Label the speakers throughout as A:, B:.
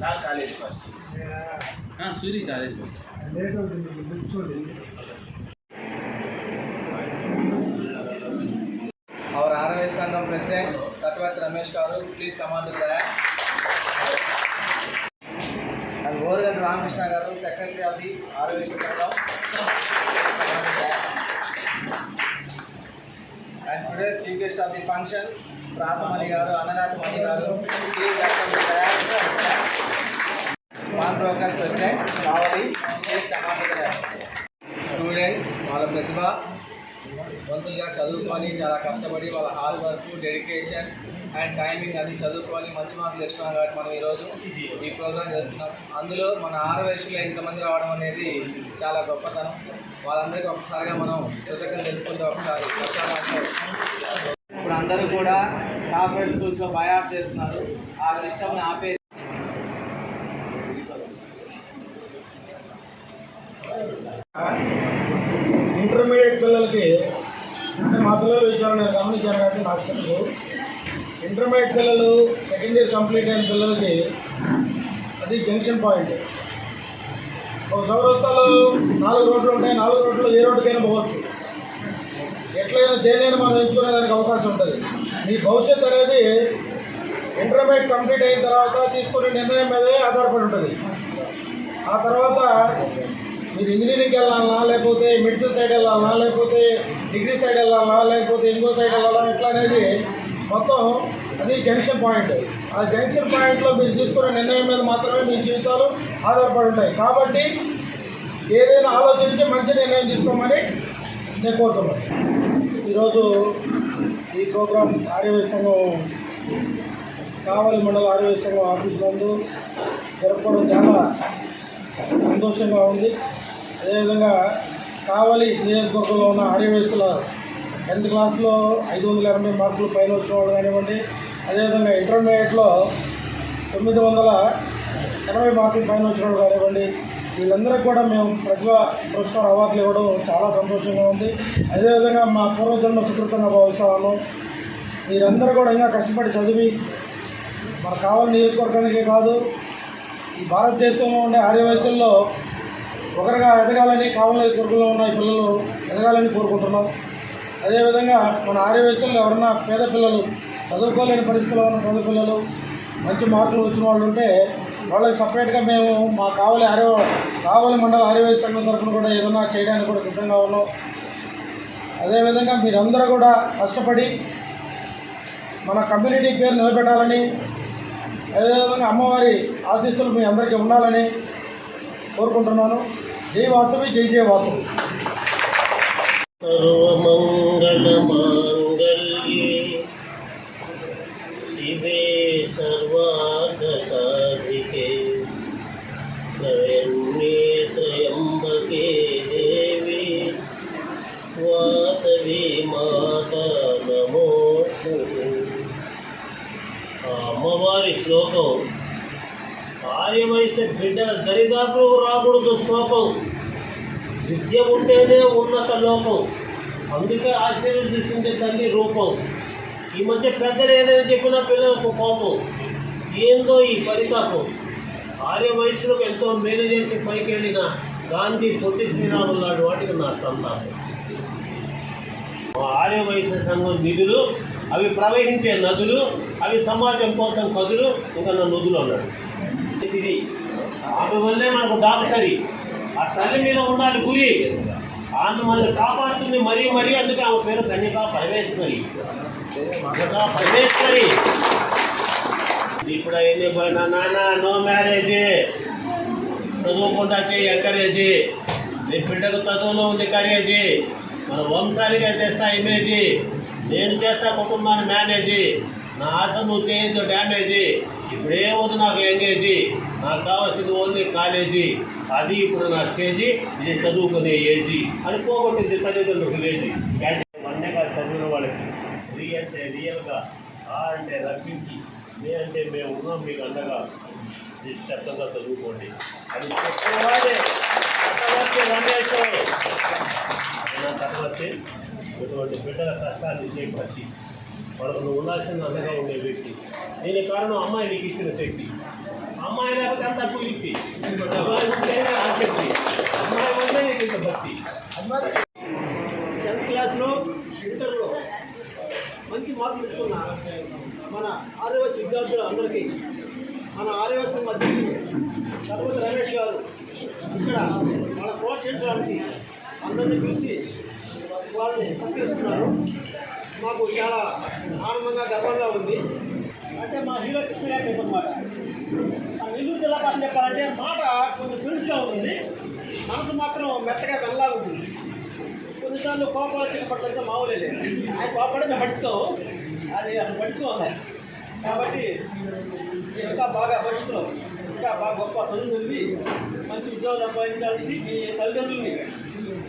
A: Sir sir college first
B: నేనా
C: Suri college first
B: late అవుతుంది మీకు పిలుచుకోండి
D: అవర్ ఆర్ఎస్ సంఘం president తత్వత్ Ramesh garu please command and Oraganti Ramakrishna garu secretary of the RS సంఘం and today chief guest of the function Prathamani garu అన్నదాత మణి గారు students వాళ్ళ ప్రతిభ వంతులుగా చదువుకొని చాలా కష్టపడి వాళ్ళ hard work dedication and timing అది చదువుకొని మంచి మార్కులు తెచ్చుకున్నాం కాబట్టి మనం ఈరోజు ఈ ప్రోగ్రామ్ చేస్తున్నాం. అందులో మన ఆరు వయసులో ఇంతమంది రావడం అనేది చాలా గొప్పతనం. వాళ్ళందరికీ ఒకసారిగా మనం కృతజ్ఞత తెలుపుకుంటూ ఒకసారి ఇప్పుడు అందరూ కూడా కార్పొరేట్ స్కూల్స్లో బయాప్ చేస్తున్నారు. ఆ సిస్టమ్ని ఆపే
B: ఇంటర్మీడియట్ పిల్లలకి అంటే మా పిల్లల విషయాలు నేను గమనించాను కాబట్టి నాకు తెలుసు. ఇంటర్మీడియట్ పిల్లలు సెకండ్ ఇయర్ కంప్లీట్ అయిన పిల్లలకి అది జంక్షన్ పాయింట్ ఒక చౌరస్తాలో నాలుగు రోడ్లు ఉంటాయి నాలుగు రోడ్లు ఏ రోడ్డుకైనా పోవచ్చు. ఎట్లయినా దేనైనా మనం ఎంచుకునేదానికి అవకాశం ఉంటుంది. మీ భవిష్యత్తు అనేది ఇంటర్మీడియట్ కంప్లీట్ అయిన తర్వాత తీసుకునే నిర్ణయం మీదే ఆధారపడి ఉంటుంది. ఆ తర్వాత మీరు ఇంజనీరింగ్కి వెళ్ళాలన్నా లేకపోతే మెడిసిన్ సైడ్ వెళ్ళాలన్నా లేకపోతే డిగ్రీ సైడ్ వెళ్ళాలన్నా లేకపోతే ఇంకో సైడ్ వెళ్ళాలన్నా ఎట్లా అనేది మొత్తం అది జంక్షన్ పాయింట్. ఆ జంక్షన్ పాయింట్లో మీరు తీసుకునే నిర్ణయం మీద మాత్రమే మీ జీవితాలు ఆధారపడి ఉంటాయి. కాబట్టి ఏదైనా ఆలోచించి మంచి నిర్ణయం తీసుకోమని నేను కోరుతున్నాను. ఈరోజు ఈ ప్రోగ్రాం ఆర్యవై సంఘం కావలి మండల ఆర్యవై సంఘం ఆఫీస్ నందు జరపడం చాలా సంతోషంగా ఉంది. అదేవిధంగా కావలి నియోజకవర్గంలో ఉన్న ఆర్యవేసుల టెన్త్ క్లాస్లో ఐదు వందల ఎనభై మార్కులు పైన వచ్చిన వాళ్ళు కానివ్వండి అదేవిధంగా ఇంటర్మీడియట్లో తొమ్మిది వందల ఎనభై మార్కులు పైన వచ్చిన వాళ్ళు కానివ్వండి వీళ్ళందరికీ కూడా మేము ప్రతిభ పురస్కార అవార్డులు ఇవ్వడం చాలా సంతోషంగా ఉంది. అదేవిధంగా మా పూర్వజన్మ సుకృతంగా భావిస్తాను. మీరందరూ కూడా ఇంకా కష్టపడి చదివి మన కావలి నియోజకవర్గానికే కాదు ఈ భారతదేశంలో ఉండే ఆర్యవయసుల్లో ఒకరిగా ఎదగాలని కావలి వర్గంలో ఉన్న ఈ పిల్లలు ఎదగాలని కోరుకుంటున్నాం. అదేవిధంగా మన ఆర్య వయసుల్లో ఎవరన్నా పేద పిల్లలు చదువుకోలేని పరిస్థితుల్లో ఉన్న పేద పిల్లలు మంచి మార్కులు వచ్చిన వాళ్ళు ఉంటే వాళ్ళకి సపరేట్గా మేము మా కావలి ఆర్య కావలి మండల ఆర్య వయసు సంఘం తరఫున కూడా ఏదైనా చేయడానికి కూడా సిద్ధంగా ఉన్నాం. అదేవిధంగా మీరందరూ కూడా కష్టపడి మన కమ్యూనిటీ పేరు నిలబెట్టాలని అదేవిధంగా అమ్మవారి ఆశీస్సులు మీ అందరికీ ఉండాలని కోరుకుంటున్నాను. జైవాసవి జై జయ వాసవి.
E: సర్వమంగళమా లోకం అందుకే ఆశీర్వదిస్తుంది తల్లి రూపం. ఈ మధ్య పెద్దలు ఏదైనా చెప్పినా పిల్లలకు కోపం. ఏందో ఈ పరితాపం. ఆర్య వయసులకు ఎంతో మేలు చేసి పైకి వెళ్ళిన గాంధీ పొట్టి శ్రీరాములు లాంటి వాటికి నా సంతాపం. ఆర్య వయసు సంఘం నిధులు అవి ప్రవహించే నదులు అవి సమాజం కోసం కదులు ఇంకా నా నదులు అన్నాడు. ఇది ఆమె వల్లే మనకు డాక్టరీ. ఆ తల్లి మీద ఉండాలి గురి. ఆమె మనల్ని కాపాడుతుంది మరీ మరీ అందుకే ఆమె పేరు కన్యకా పరమేశ్వరి. కన్యకా పరమేశ్వరి. ఇప్పుడు అయింది పోయినా నాన్న నో మ్యారేజ్ చదువుకుంటా చేయి ఎంకరేజ్ నీ బిడ్డకు చదువులో ఉంది కరేజ్ మన వంశానికి తెస్తా ఇమేజ్ నేను చేస్తా కుటుంబాన్ని మేనేజ్ నా ఆశ నువ్వు చేయొద్దు డ్యామేజీ ఇప్పుడే వద్దు నాకు ఎంగేజీ నాకు కావాల్సింది ఓన్లీ కాలేజీ అది ఇప్పుడు నా స్టేజీ ఇది చదువుకునే ఏజీ అని పోగొట్టింది తల్లిదండ్రులకు లేజీ అన్నగా చదివిన వాళ్ళకి రీ అంటే రియల్గా ఆ అంటే రప్పించి మే అంటే మేము ఉన్నాం మీకు అండగా. నిశ్శబ్దంగా చదువుకోండి. అది చెప్పేవాడే. చక్రవర్తి ఇటువంటి బిడ్డల కష్టాన్ని చేపట్టి వాళ్ళకు ఉండాల్సిన అండగా ఉండే వ్యక్తి. దీనికి కారణం అమ్మాయి నీకు ఇచ్చిన శక్తి. అమ్మాయి లేకపోతే అంత కూలికి అమ్మాయి ఉంటే ఆ శక్తి. అమ్మాయి ఉంటే నీకు ఇంత భక్తి.
C: టెన్త్ క్లాస్లో ఇంటర్లో మంచి మార్కులు తెచ్చుకున్న మన ఆర్యవైస్ విద్యార్థులు అందరికీ మన ఆర్యవైస్ అధ్యక్షుడు సర్వతి రమేష్ గారు ఇక్కడ మన ప్రోత్సహించడానికి అందరినీ పిలిచి వాళ్ళని సత్కరిస్తున్నారు. మాకు చాలా ఆనందంగా గర్వంగా ఉంది. అంటే మా హీరో కృష్ణ గారి టైప్ అనమాట మన నెల్లూరు జిల్లా భాష చెప్పాలంటే మాట కొంచెం పిలుచుగా ఉంటుంది. మనసు మాత్రం మెత్తగా వెళ్ళాలి ఉంటుంది. కొన్నిసార్లు కోపాలు వచ్చిన పట్ల మామూలే ఆయన కోపడే మేము పట్టించుకోము. అది అసలు పట్టించుకోవాలి కాబట్టి ఇంకా బాగా భవిష్యత్తులో ఇంకా బాగా గొప్ప చదువు చదివి మంచి ఉద్యోగం సంపాదించాలని మీ తల్లిదండ్రుల్ని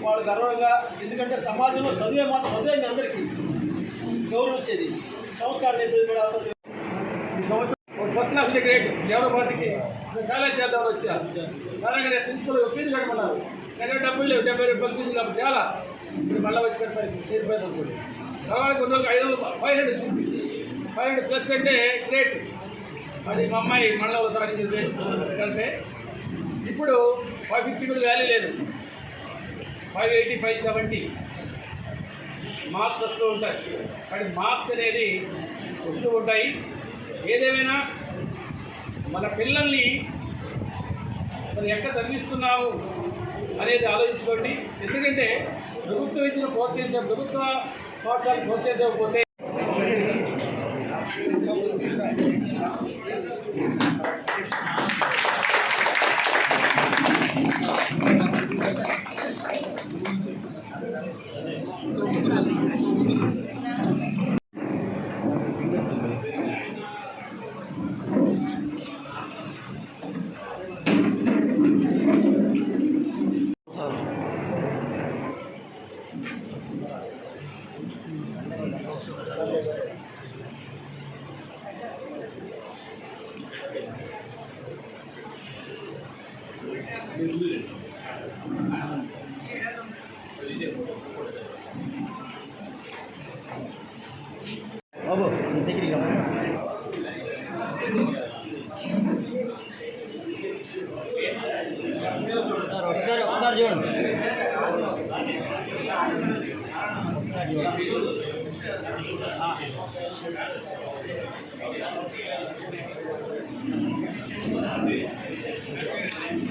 C: వాళ్ళు గర్వంగా ఎందుకంటే సమాజంలో చదివే మాత్రం చదివే మీ అందరికీ. గౌరవించేది. సంస్కారం చెప్పేది కూడా అసలు
F: ఈ సంవత్సరం ఒక ఫస్ట్ క్లాస్ గ్రేడ్ ఎవరో కాలేజ్ చేద్దామని వచ్చా. అలాగే ప్రిన్సిపల్ ఫీజు కట్టమన్నారు. డబ్బులు లేవు. డెబ్బై రూపాయలు ఫీజు చాలా. ఇప్పుడు మళ్ళీ వచ్చి కట్టాలి చేరిపోయింది అనుకోండి. తర్వాత కొంత ఐదు వందలు ఫైవ్ హండ్రెడ్ వచ్చింది. ఫైవ్ హండ్రెడ్ ప్లస్ అంటే గ్రేట్. అది మా అమ్మాయి మళ్ళీ ఒకసారి కంటే ఇప్పుడు ఫైవ్ ఫిఫ్టీ కూడా వాల్యూ లేదు. Five eighty five seventy. Marks వస్తూ ఉంటాయి. కానీ మార్క్స్ అనేది వస్తూ ఉంటాయి. ఏదేమైనా మన పిల్లల్ని మరి ఎక్కడ చదివిస్తున్నాము అనేది ఆలోచించుకోండి. ఎందుకంటే ప్రభుత్వం ఇచ్చిన ప్రోత్సహించే ప్రభుత్వ పాఠశాలను ప్రోత్సహించకపోతే
C: ఒకసారి ఒకసారి చూడండి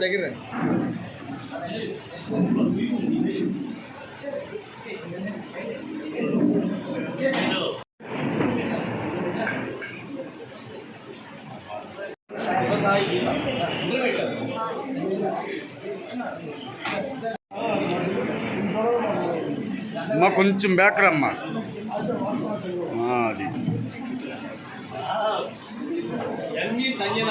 D: దగ్గర రండి.
G: అమ్మా కొంచెం బ్యాక్ రమ్మా. ఆ, అది.
F: NV Sanjana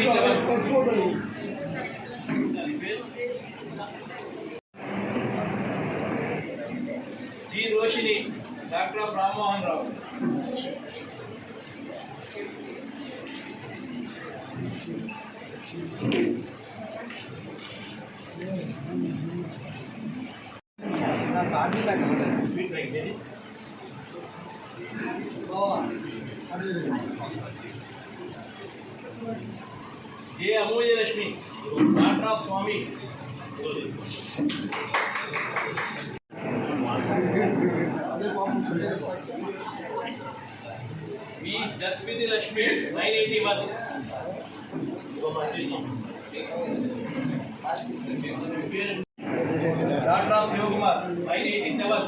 A: రామ్మోహన్ రావు
D: నా కార్మిక
A: జే అమూల్యలక్ష్మి doctor of Swamy B जसविधि Lakshmi nine eighty one doctor of Shiva Kumar nine eighty
E: seven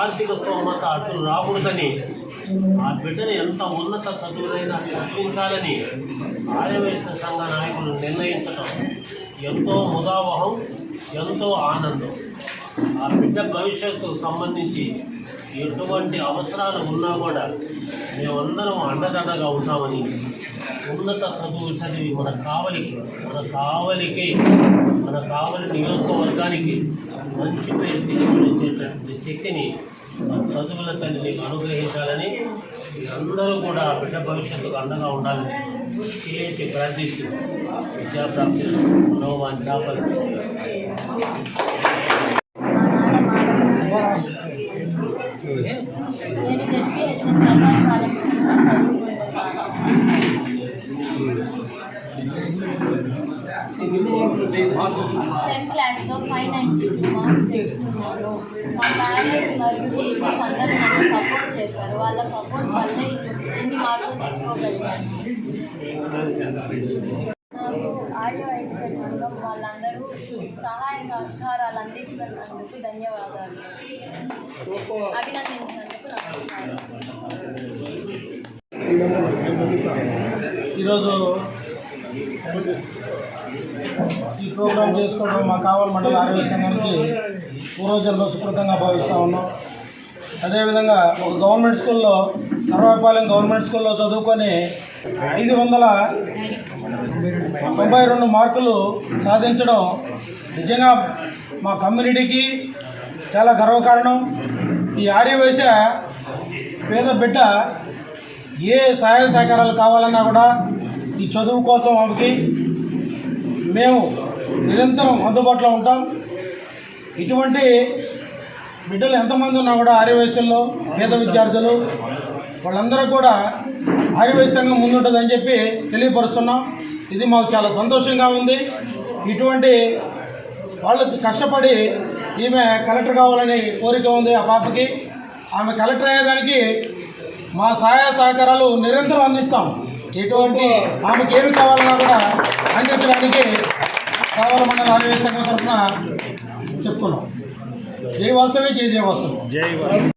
E: ఆర్థిక స్తోమత అటు రాకూడదని ఆ బిడ్డను ఎంత ఉన్నత చదువులైనా చదివించాలని ఆర్యవైశ్య సంఘ నాయకులు నిర్ణయించడం ఎంతో ముదావహం ఎంతో ఆనందం. ఆ బిడ్డ భవిష్యత్తుకు సంబంధించి ఎటువంటి అవసరాలు ఉన్నా కూడా మేమందరం అండదండగా ఉంటామని ఉన్నత చదువు చదివి మన కావలికి మన కావలికి మన కావలి నియోజకవర్గానికి మంచి పేరు తీసుకొచ్చేటటువంటి శక్తిని చదువుల తల్లి అనుగ్రహించాలని అందరూ కూడా ఆ బిడ్డ భవిష్యత్తుకు అండగా ఉండాలని చేసి ప్రార్థిస్తూ విద్యాప్రాప్తి మనోవాంఛాపలు
H: నేను చెప్పి టెన్త్ క్లాస్లో ఫైవ్ నైంటీ టూ మార్క్స్ తెచ్చుకున్నాను మా పేరెంట్స్ మరియు టీచర్స్ అందరూ నన్ను సపోర్ట్ చేశారు. వాళ్ళ సపోర్ట్ వల్లే ఇన్ని మార్కులు తెచ్చుకోగలిగాను. నాకు ఆడియో ఎక్స్పర్ట్ వాళ్ళందరూ సహాయ సహకారాలు అందిస్తున్నందుకు ధన్యవాదాలు. అభినందించినందుకు నమస్కారం.
B: ఈరోజు ఈ ప్రోగ్రాం చేసుకోవడం మా కావలి మండల ఆరోగ్య సంఘానికి పూర్వజన్మ సుకృతంగా భావిస్తూ ఉన్నాం. అదేవిధంగా ఒక గవర్నమెంట్ స్కూల్లో సర్వపాలెం గవర్నమెంట్ స్కూల్లో చదువుకొని ఐదు వందల తొంభై రెండు మార్కులు సాధించడం నిజంగా మా కమ్యూనిటీకి చాలా గర్వకారణం. ఈ ఆర్యవైశ్య పేద బిడ్డ ఏ సహాయ సహకారాలు కావాలన్నా కూడా ఈ చదువు కోసం ఆమెకి మేము నిరంతరం అందుబాటులో ఉంటాం. ఇటువంటి బిడ్డలు ఎంతమంది ఉన్నా కూడా ఆర్యవయస్సుల్లో పేద విద్యార్థులు వాళ్ళందరూ కూడా ఆర్యవైశ్య ముందుంటుందని చెప్పి తెలియపరుస్తున్నాం. ఇది మాకు చాలా సంతోషంగా ఉంది. ఇటువంటి వాళ్ళకి కష్టపడి ఈమె కలెక్టర్ కావాలని కోరిక ఉంది ఆ పాపకి. ఆమె కలెక్టర్ అయ్యేదానికి మా సహాయ సహకారాలు నిరంతరం అందిస్తాం. ఎటువంటి ఆమెకి ఏమి కావాలన్నా కూడా అందించడానికి కావాలన్న ఆరోగ్య సంఘం తరఫున చెప్తున్నాం. జై వాసవి జై జయ వాసవి.